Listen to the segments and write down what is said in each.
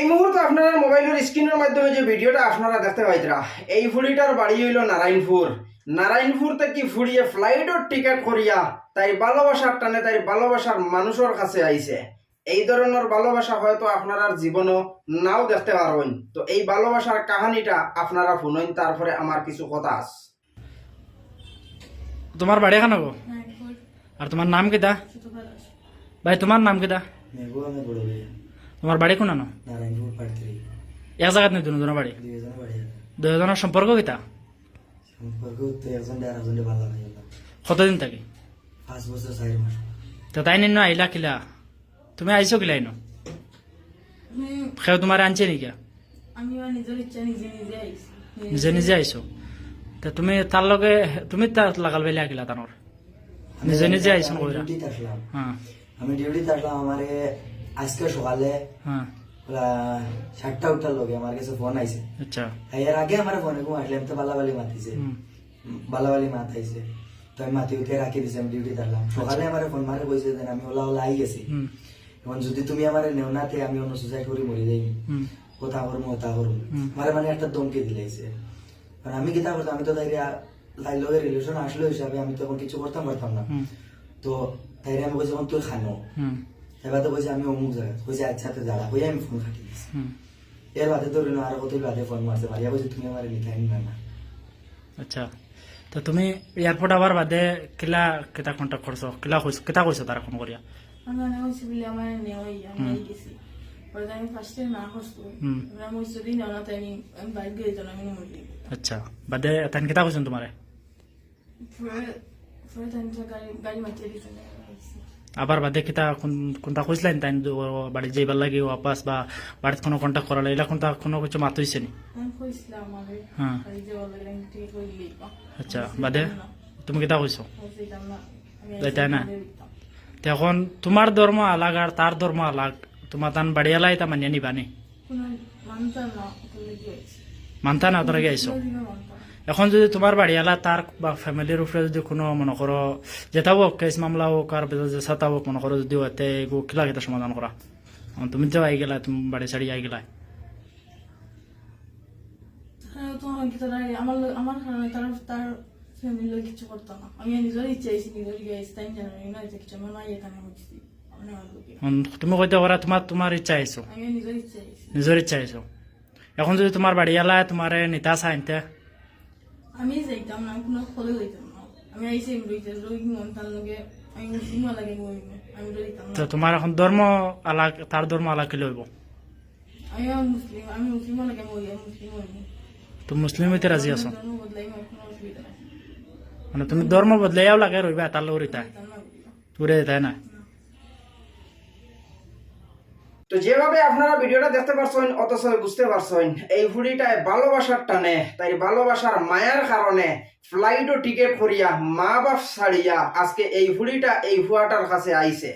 এই মুহূর্তে আপনারা মোবাইলের স্ক্রিনের মাধ্যমে যে ভিডিওটা আপনারা দেখতে পাইতরা এই ফুড়িটার বাড়ি হইল নারায়ণপুর। নারায়ণপুর থেকে ফুড়িয়ে ফ্লাইটের টিকিট করিয়া তাই ভালোবাসার টানে তাই ভালোবাসার মানুষের কাছে আইছে? এই ধরনের ভালোবাসা হয়তো আপনারা জীবনও নাও দেখতে পারবেন। তো এই ভালোবাসার কাহানিটা আপনারা শুনেন তারপরে আমার কিছু কথা আছে। তোমার বাড়ি এখানে গো? আর তোমার নাম কিতা সুতোপাল ভাই তোমার নাম বড় ভাই তোমার বাড়ি কোন থ্রি এক জায়গাত নেই দুজনের বাড়ি? দুজনের সম্পর্ক কিতা? কতদিন থাকি? তো তাই নিন আইলা কিলা? তুমি আইছো কিলা ইনো আমি সেও তোমার আনছে নেকি? নিজে নিজে আইছো তা তুমি তার লগে তুমি তার লাগাল বেলা কিলা তানোর নিজে নিজে আইছো কইরা হ্যাঁ আমি ডিউটিতে আসলাম আমারে আজকে সকালে হ্যাঁ। সাতটা উঠার লগে আমার কাছে ফোন আইছে। আচ্ছা। এর আগে আমার ফোনে ঘুম আসলে তো বালাবালি মাতিছে। বালাবালি মাতাইছে। তো আমি মাতি উঠে রাখি দিছে আমি ডিউটিতে আসলাম সকালে আমার ফোন মারে কইছে যে আমি ওলা ওলা আই গেছি। এখন যদি তুমি আমার নেও না তে আমি অন্য সুসাইড করে মরে যাই কথা করব কথা করব হুম। মানে একটা দমকে দিলাইছে কারণ আমি কিতা করতাম আমি তো তাই তাই লগে রিলেশন আসলো হিসাবে আমি তখন কিছু করতাম পারতাম না। তো তাই আমি এখন তুই খানো। এবার তো কইছে আমি অমুক জায়গা কইছে আচ্ছা তো যারা কই আমি ফোন কাটি দিছি এর বাদে তো রিনো আর কত বাদে ফোন মারছে মারিয়া কইছে তুমি আমার নিতে না না। আচ্ছা। তো তুমি এয়ারপোর্ট আবার বাদে কিলা কিতা কন্টাক্ট করছ? কিলা কইছো কিতা কইছো তারা ফোন করিয়া? আমি মনে করছি বলে আমার নেওয়াই আমি গেছি। পরে আমি ফার্স্টে না করছ হুম। এবার আমি যদি নেওয়া না তাই আমি বাইক আমি মরলি আচ্ছা। বাদে তান কিতা কইছেন তোমারে? পরে পরে তাই তো গাড়ি গাড়ি দিয়েছে আবার বাদে কিতা কোন কোনটা কইছিলেন তাই বাড়ি যাইবার লাগে ওয়াপাস বা বাড়িতে কোনো কন্টাক্ট করা লাগে কোনটা কোনো কিছু মাত নি? হ্যাঁ। করলি আচ্ছা বাদে তুমি কিতা কইছো বলছিলাম না? এখন তোমার ধর্ম আলাগ আর তার ধর্ম আলাগ। তোমার তান বাড়িয়ালাই তা মানিয়ে নিবা নি? কোনো মানতাম না করলে কি হয়েছে মানতা না তোরা না। এখন যদি তোমার বাড়িয়ালা তার বা ফ্যামিলির উপরে যদি কোনো মনে করো যেটা হোক কেস মামলা হোক আর যেটা হোক মনে করো যদি এগো কিলা কিতা সমাধান করা তুমি তো আই গেলা তুমি বাড়ি সাড়ি আই গেলা। আমার আমার তার ফ্যামিলির কিছু করতো না আমি নিজের ইচ্ছা আইসি নিজের গেছি তাই জানি না কিছু আমার তুমি কইতে পারা তোমার তোমার ইচ্ছা আইছো নিজের ইচ্ছা আইছো এখন যদি তোমার বাড়িয়ালা তোমার নিতা চাইতে আমি যাইতাম না আমি কোনো ফলে যাইতাম না। আমি আইসি রইতে রই মন তার লগে আমি মুসলিম লাগে আমি রইতাম তো তোমার এখন ধর্ম আলাগ তার ধর্ম আলাগ কি লইব আমি মুসলিম আমি মুসলিম লাগে আমি মুসলিম মরিমে তুমি মুসলিম হইতে রাজি আছো? মানে তুমি ধর্ম বদলাইয়াও লাগে রইবা তার লগর ইতা যাইতাম না তাই না? তো যেভাবে আপনারা ভিডিওটা দেখতে পারছেন, অথচ বুঝতে পারছেন, এই ফুড়িটায় ভালোবাসার টানে, তাই ভালোবাসার মায়ার কারণে ফ্লাইট ও টিকিট করিয়া মা বাপ ছাড়িয়া আজকে এই হুডিটা এই হুয়াটার কাছে আইছে।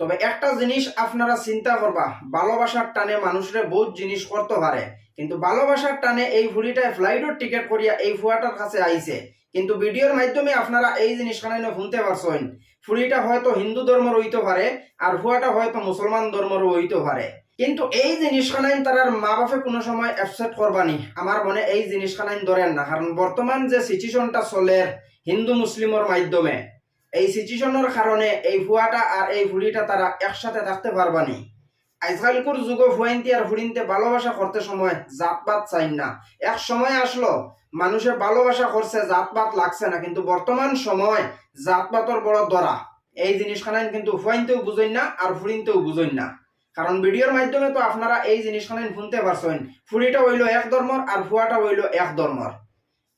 তবে একটা জিনিস আপনারা চিন্তা করবা, ভালোবাসার টানে মানুষের বহুত জিনিস করতে পারে। কিন্তু ভালোবাসার টানে এই ফুড়িটায় ফ্লাইটের টিকিট করিয়া এই ফুয়াটার কাছে আইছে। কিন্তু ভিডিওর মাধ্যমে আপনারা এই জিনিসখানে শুনতে পারছেন। ফুড়িটা হয়তো হিন্দু ধর্মের হইতে পারে, আর হুয়াটা হয়তো মুসলমান ধর্মেরও হইতে পারে। কিন্তু এই জিনিসখানাইন তারার মা বাপে কোনো সময় অ্যাপসেট করবানি। আমার মনে এই জিনিসখানাইন ধরেন না, কারণ বর্তমান যে সিচুয়েশনটা চলে হিন্দু মুসলিমের মাধ্যমে, এই সিচুয়েশনের কারণে এই হুয়াটা আর এই ফুড়িটা তারা একসাথে থাকতে পারবানি। আজকালকুর যুগ ফুয়াইনতি আর ফুড়িনতে ভালোবাসা করতে সময় জাতপাত চাই না। এক সময় আসলো, মানুষে ভালোবাসা করছে জাতপাত লাগছে না, কিন্তু বর্তমান সময় জাতপাতর বড় দরা এই জিনিসখানাইন কিন্তু ফুয়াইনতেও বুঝেন না আর ফুড়িনতেও বুঝেন না। কারণ ভিডিওর মাধ্যমে তো আপনারা এই জিনিসখানাইন শুনতে পারছেন। ফুড়িটা হইল এক ধর্মর আর ফুয়াটা হইল এক ধর্মর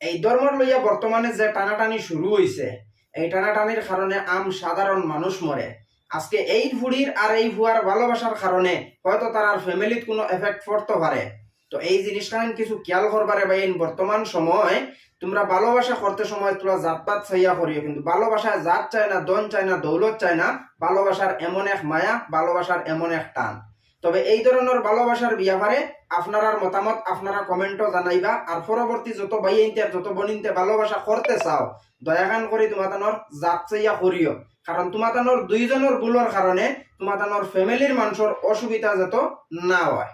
এই ধর্মর লইয়া বর্তমানে যে টানাটানি শুরু হইছে, এই টানাটানির কারণে আম সাধারণ মানুষ মরে আজকে এই ভুড়ির আর এই ভুয়ার ভালোবাসার কারণে হয়তো তার আর ফ্যামিলিত কোনো এফেক্ট পড়তে পারে। তো এই জিনিসটা কিছু খেয়াল করবারে বা এই বর্তমান সময় তোমরা ভালোবাসা করতে সময় তোমরা জাতপাত চাইয়া করিও কিন্তু ভালোবাসায় জাত চায় না দন চায় না, দৌলত চায় না, ভালোবাসার এমন এক মায়া, ভালোবাসার এমন এক টান। তবে এই ধরনের ভালোবাসার ব্যাপারে আপনারা মতামত, আপনারা কমেন্টও জানাইবা। আর পরবর্তী যত ভাইয়েনতে যত বনিনতে ভালোবাসা করতে চাও, দয়াগান করে তোমাতানোর জাত চাইয়া করিও। কারণ তোমাতানোর দুইজনের ভুলের কারণে তোমাতানোর ফ্যামিলির মানুষের অসুবিধা যত না হয়।